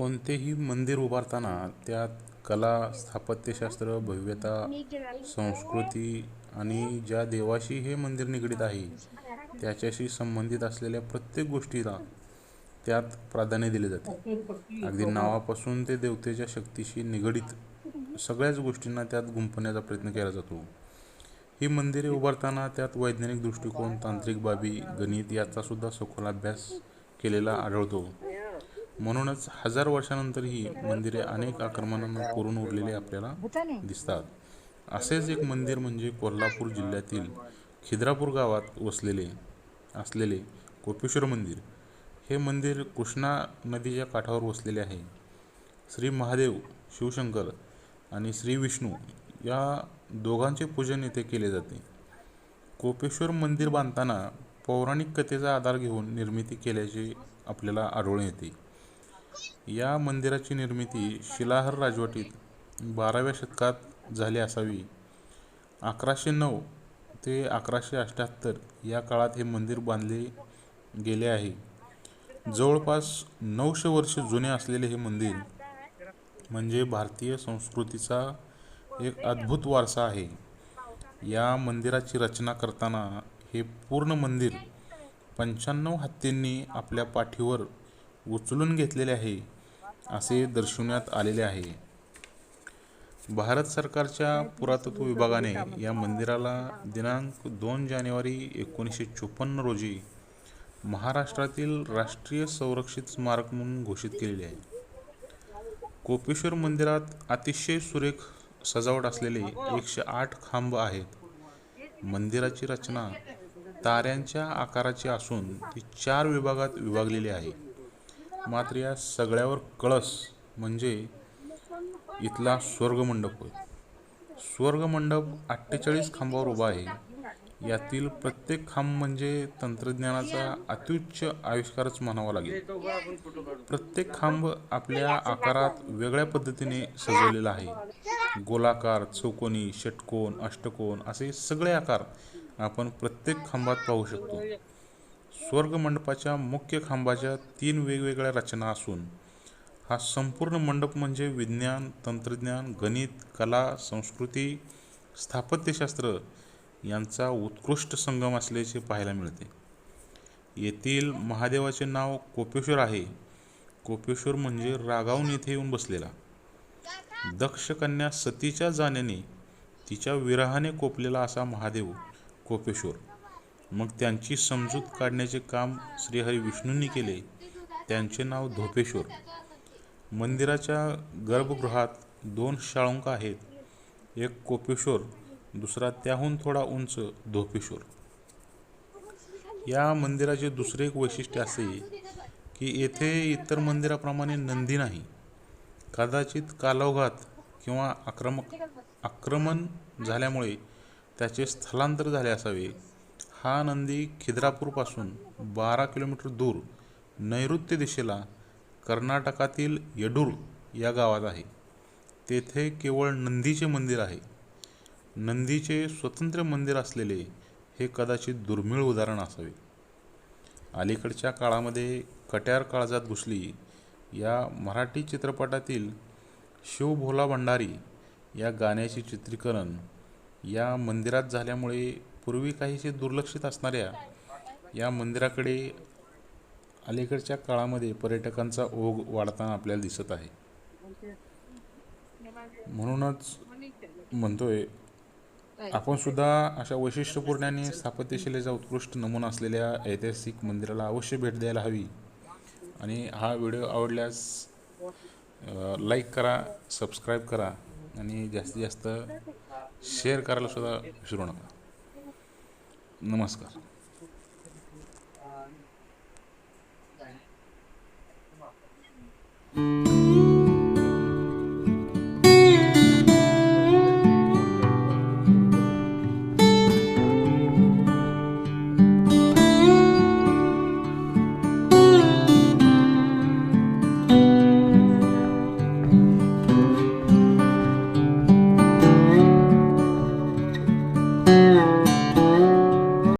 कोणतेही मंदिर उभारताना त्यात कला स्थापत्यशास्त्र भव्यता संस्कृती आणि ज्या देवाशी हे मंदिर निगडीत आहे त्याच्याशी संबंधित असलेल्या प्रत्येक गोष्टीला त्यात प्राधान्य दिले जाते. अगदी नावापासून ते देवतेच्या शक्तीशी निगडीत सगळ्याच गोष्टींना त्यात गुंफण्याचा प्रयत्न केला जातो. ही मंदिरे उभारताना त्यात वैज्ञानिक दृष्टिकोन तांत्रिक बाबी गणित याचा सुद्धा सखोल अभ्यास केलेला आढळतो. म्हणूनच हजार वर्षानंतर ही मंदिरे अनेक आक्रमणांना पुरून उरलेली आपल्याला दिसतात. असेच एक मंदिर म्हणजे कोल्हापूर जिल्ह्यातील खिद्रापूर गावात वसलेले असलेले कोपेश्वर मंदिर. हे मंदिर कृष्णा नदीच्या काठावर वसलेले आहे. श्री महादेव शिवशंकर आणि श्री विष्णू या दोघांचे पूजन येथे केले जाते. कोपेश्वर मंदिर बांधताना पौराणिक कथेचा आधार घेऊन निर्मिती केल्याचे आपल्याला आढळून येते. या मंदिराची निर्मिती शिलाहर राजवटीत बाराव्या शतकात झाली असावी. अकराशे नऊ ते अकराशे अठ्ठ्याहत्तर या काळात हे मंदिर बांधले गेले आहे. जवळपास नऊशे वर्ष जुने असलेले हे मंदिर म्हणजे भारतीय संस्कृतीचा एक अद्भुत वारसा आहे. या मंदिराची रचना करताना हे पूर्ण मंदिर पंच्याण्णव हत्तींनी आपल्या पाठीवर उचलून घेतलेले आहे असे दर्शवण्यात आलेले आहे. भारत सरकारच्या पुरातत्व विभागाने या मंदिराला दिनांक दोन जानेवारी एकोणीसशे चोपन्न रोजी महाराष्ट्रातील राष्ट्रीय संरक्षित स्मारक म्हणून घोषित केलेले आहे. कोपेश्वर मंदिरात अतिशय सुरेख सजावट असलेले एकशे आठ खांब आहेत. मंदिराची रचना ताऱ्यांच्या आकाराची असून ती चार विभागात विभागलेली आहे. मात्र या सगळ्यावर कळस म्हणजे इथला स्वर्गमंडप होय. स्वर्गमंडप अठ्ठेचाळीस खांबावर उभा आहे. यातील प्रत्येक खांब म्हणजे तंत्रज्ञानाचा अत्युच्च आविष्कारच म्हणावा लागेल. प्रत्येक खांब आपल्या आकारात वेगळ्या पद्धतीने सजवलेला आहे. गोलाकार चौकोनी षटकोन अष्टकोन असे सगळे आकार आपण प्रत्येक खांबात पाहू शकतो. स्वर्ग मंडपाच्या मुख्य खांबाच्या तीन वेगवेगळ्या रचना असून हा संपूर्ण मंडप म्हणजे विज्ञान तंत्रज्ञान गणित कला संस्कृती स्थापत्यशास्त्र यांचा उत्कृष्ट संगम असल्याचे पाहायला मिळते. येथील महादेवाचे नाव कोपेश्वर आहे. कोपेश्वर म्हणजे रागावून येथे येऊन बसलेला. दक्ष कन्या सतीच्या जाण्याने तिच्या विरहाने कोपलेला असा महादेव कोपेश्वर. मग त्यांची समजूत काढण्याचे काम श्रीहरी विष्णूंनी केले. त्यांचे नाव धोपेश्वर. मंदिराच्या गर्भगृहात दोन शाळुंक आहेत. एक कोपेश्वर दुसरा त्याहून थोडा उंच धोपेश्वर. या मंदिराचे दुसरे एक वैशिष्ट्य असे की येथे इतर मंदिराप्रमाणे नंदी नाही. कदाचित कालौघात किंवा आक्रमक आक्रमण झाल्यामुळे त्याचे स्थलांतर झाले असावे. हा नंदी खिद्रापूरपासून बारा किलोमीटर दूर नैऋत्य दिशेला कर्नाटकातील येडूर या गावात आहे. तेथे केवळ नंदीचे मंदिर आहे. नंदीचे स्वतंत्र मंदिर असलेले हे कदाचित दुर्मिळ उदाहरण असावे. अलीकडच्या काळामध्ये कट्यार काळजात घुसली या मराठी चित्रपटातील शिव भोला भंडारी या गाण्याचे चित्रीकरण या मंदिरात झाल्यामुळे पूर्वी काहीसे दुर्लक्षित असणाऱ्या या मंदिराकडे अलीकडच्या काळामध्ये पर्यटकांचा ओघ वाढताना आपल्याला दिसत आहे. म्हणूनच म्हणतोय आपण सुद्धा अशा वैशिष्ट्यपूर्ण आणि स्थापत्यशिलेचा उत्कृष्ट नमुना असलेल्या ऐतिहासिक मंदिराला अवश्य भेट द्यायला हवी. आणि हा व्हिडिओ आवडल्यास लाईक करा सबस्क्राईब करा आणि जास्तीत जास्त शेअर करायला सुद्धा विसरू नका. नमस्कार.